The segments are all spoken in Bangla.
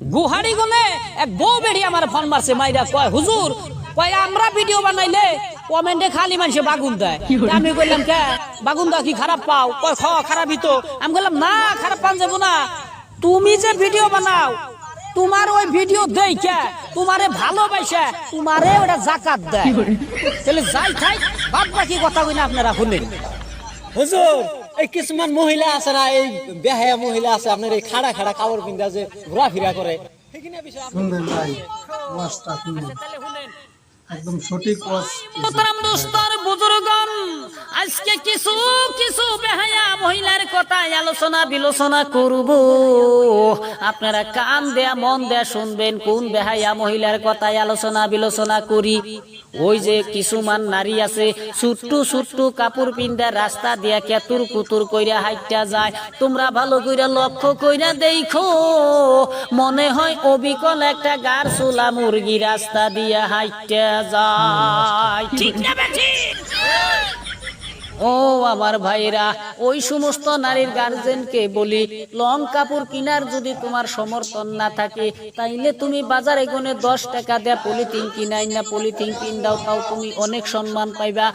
গুহারি গলে এক বউ বেড়ি আমার ফোন মারছে মাইরা কয় হুজুর কয় আমরা ভিডিও বানাইলে কমেন্টে খালি মানুষে বাগুন দেয়। আমি বললাম কে? বাগুন দাও কি খারাপ পাও? কয় খ খারাপই তো। আমি বললাম না খারাপ পান যাব না। তুমি যে ভিডিও বানাও তোমার ওই ভিডিও দেখে তোমারে ভালোবাসে তোমারে ওটা জাকাত দেয়। তাহলে যাই খাই বাদ বাকি কথা কই না আপনারা শুনলেন হুজুর এই কিছুমান মহিলা আছে না এই বেহায়া মহিলা আছে আপনার এই খাড়া খাড়া কাপড় পিন্ধা যে ঘোরাফেরা করে। শুনবেন ভাই ওয়াজটা শুনবেন। একদম সঠিক ওয়াজ আজকে কিছু কিছু বেহায়া মহিলার কথা আলোচনা বিলোচনা করব। আপনারা কান দেয়া, মন দেয়া শুনবেন কোন বেহায়া মহিলার কথা আলোচনা বিলোচনা করি। ওই যে কিছুমান নারী আছে ছুট্টু ছুট্টু কাপড় পিন্দা রাস্তা দিয়া কেতুর কুতুর কইরা হাইটা যায়। তোমরা ভালো কইরা লক্ষ্য কইরা দেখো, মনে হয় অবিকল একটা গার চুলা মুরগি রাস্তা দিয়া হাইটা যায়। ঠিক না? ও আমার ভাইরা, ওই সমস্ত নারীর গার্জেনকে বলি লং কাপড় কিনার যদি তোমার সমর্থন না থাকে, তাইলে তুমি বাজারে গনে দশ টাকা দেয়া পলিথিন কিনাই না পলিথিন কিন দাও, তাও তুমি অনেক সম্মান পাইবা।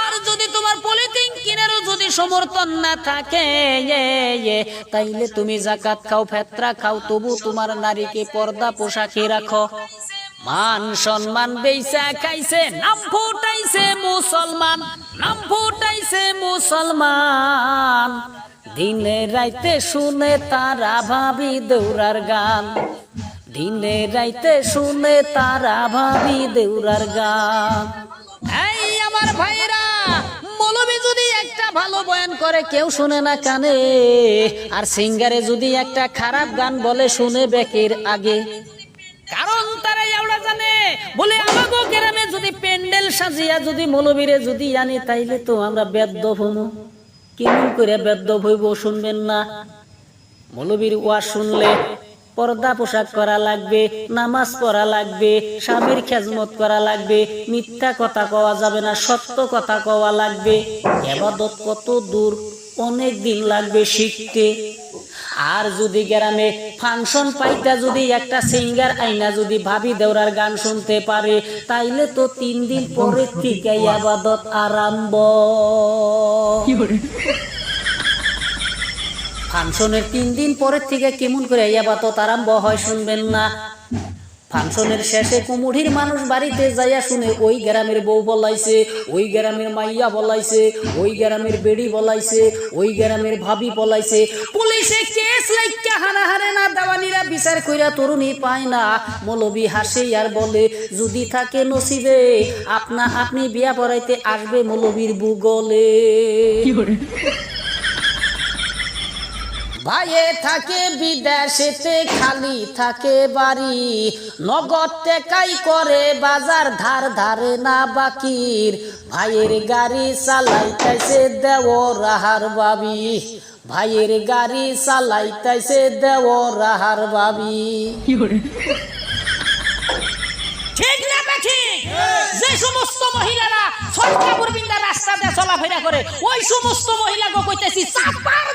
আর যদি তোমার পলিথিন কিনারও যদি সমর্থন না থাকে তাইলে তুমি জাকাত খাও, ফেতরা খাও, তবু তোমার নারীকে পর্দা পোশাকে রাখো। মান সম্মান বেইসা খাইছে, নাম ফুটাইছে মুসলমান, নাম ফুটাইছে মুসলমান। দিনে রাইতে শুনে তারা ভাবি দৌড়ার গান। দিনে রাইতে শুনে তারা ভাবি দৌড়ার গান। এই আমার ভাইরা মৌলবী যদি একটা ভালো বয়ান করে, কেউ শুনে না কানে। আর সিঙ্গারে যদি একটা খারাপ গান বলে, শুনে বেকের আগে। কারণ তারা এওড়া জানে। বলে, আমাগো গ্রামে যদি প্যান্ডেল সাজিয়া, যদি মৌলবীরে যদি আনি, তাইলে তো আমরা বেদ্য হমু। কেমন করে বেদ্য হইব শুনবেন না? মৌলবীর ওয়াজ শুনলে, পর্দা পোশাক করা লাগবে, নামাজ পড়া লাগবে, স্বামীর খেজমত করা লাগবে, মিথ্যা কথা কওয়া যাবে না, সত্য কথা কওয়া লাগবে। এবাদত কত দূর, অনেক দিন লাগবে শিখতে। আর যদি গ্রামে ফাংশন পাইতা যদি একটা সিঙ্গার আইনা যদি ভাবি দেওরার গান শুনতে পারে, তাইলে তো তিন দিন পরে থেকে আবাদত আরম্ভ। ফাংশনের তিন দিন পরের থেকে কেমন করে আবাদত আরম্ভ হয় শুনবেন না। ফাংশনের শেষে কুমুঠির মানুষ বাড়িতে যাইয়া শুনে, ওই গ্রামের বউ বলাইছে, ওই গ্রামের মাইয়া বলাইছে, ওই গ্রামের বেড়ি বলাইছে, ওই গ্রামের ভাবি বলাইছে। পুলিশে কেস লাইকা হানাহারে না দেওয়ানিরা বিচার কইরা তরুণী পায় না। মৌলবি হাসে আর বলে, যদি থাকে নসিবে, আপনা আপনি বিয়া পড়াইতে আসবে মৌলবীর বুগলে ভাইয়ে থাকে বিদেশেতে খালি থাকে বাড়ি। নগদ টেকাই করে বাজার ধার ধারে না বাকির। ভাইয়ের গাড়ি চালাইতেছে দেও রাহার বাবি। ভাইয়ের গাড়ি চালাইতেছে দেও রাহার বাবি ঠিক না ঠিক? যে সমস্ত মহিলারা ছট কাপড় বিন্দা রাস্তা দিয়ে চলাফেরা করে ওই সমস্ত মহিলাকে কইতেছি চাপার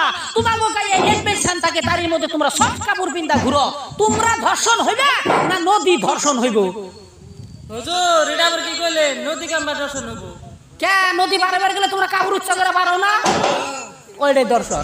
না। তোমার গায়ে ইনফেকশন থাকে তারই মধ্যে তোমরা সব কাপড় বিন্দা ঘুরো। তোমরা ধর্ষণ হইবে না নদী ধর্ষণ হইব? হুজুর এটা আবার কি কইলেন নদী কাম্বা ধর্ষণ হইব। কে? নদী পারে গেলে তোমরা কাপড় উচ্চ করে পারো না? ওইটাই দর্শন